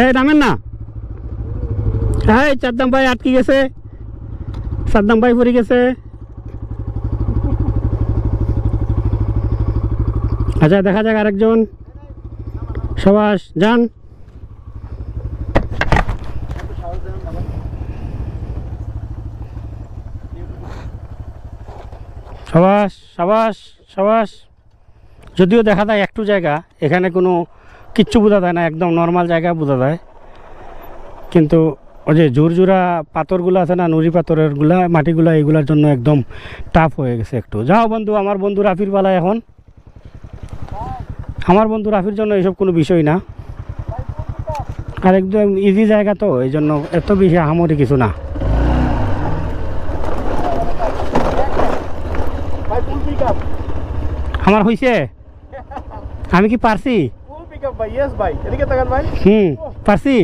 এই নামেন না। এই, চারদাম ভাই আটকে গেছে। সাদ্দাম ভাই পড়ে গেছে। আচ্ছা দেখা যাক আরেকজন। সবাস, যান। সবাস, সাবাস সাবাস। যদিও দেখা যায় একটু জায়গা, এখানে কোনো কিচ্ছু বোঝা যায় না, একদম নর্মাল জায়গা বোঝা যায়। কিন্তু ওই যে জোর জোরজোড়া পাথরগুলো আছে না, নুড়ি পাথরেরগুলা, মাটিগুলা, এগুলার জন্য একদম টাফ হয়ে গেছে একটু। যাও বন্ধু, আমার বন্ধু রাফির পালা এখন। আমার বন্ধু রাফির জন্য এসব কোনো বিষয় না। আর একদম ইজি জায়গা তো, এই জন্য এত বেশি আহামরি কিছু না। আমার হয়েছে আমি কি পারছি? ভাই ইয়েস ভাই এদিকে তাকান ভাই হুম পারছি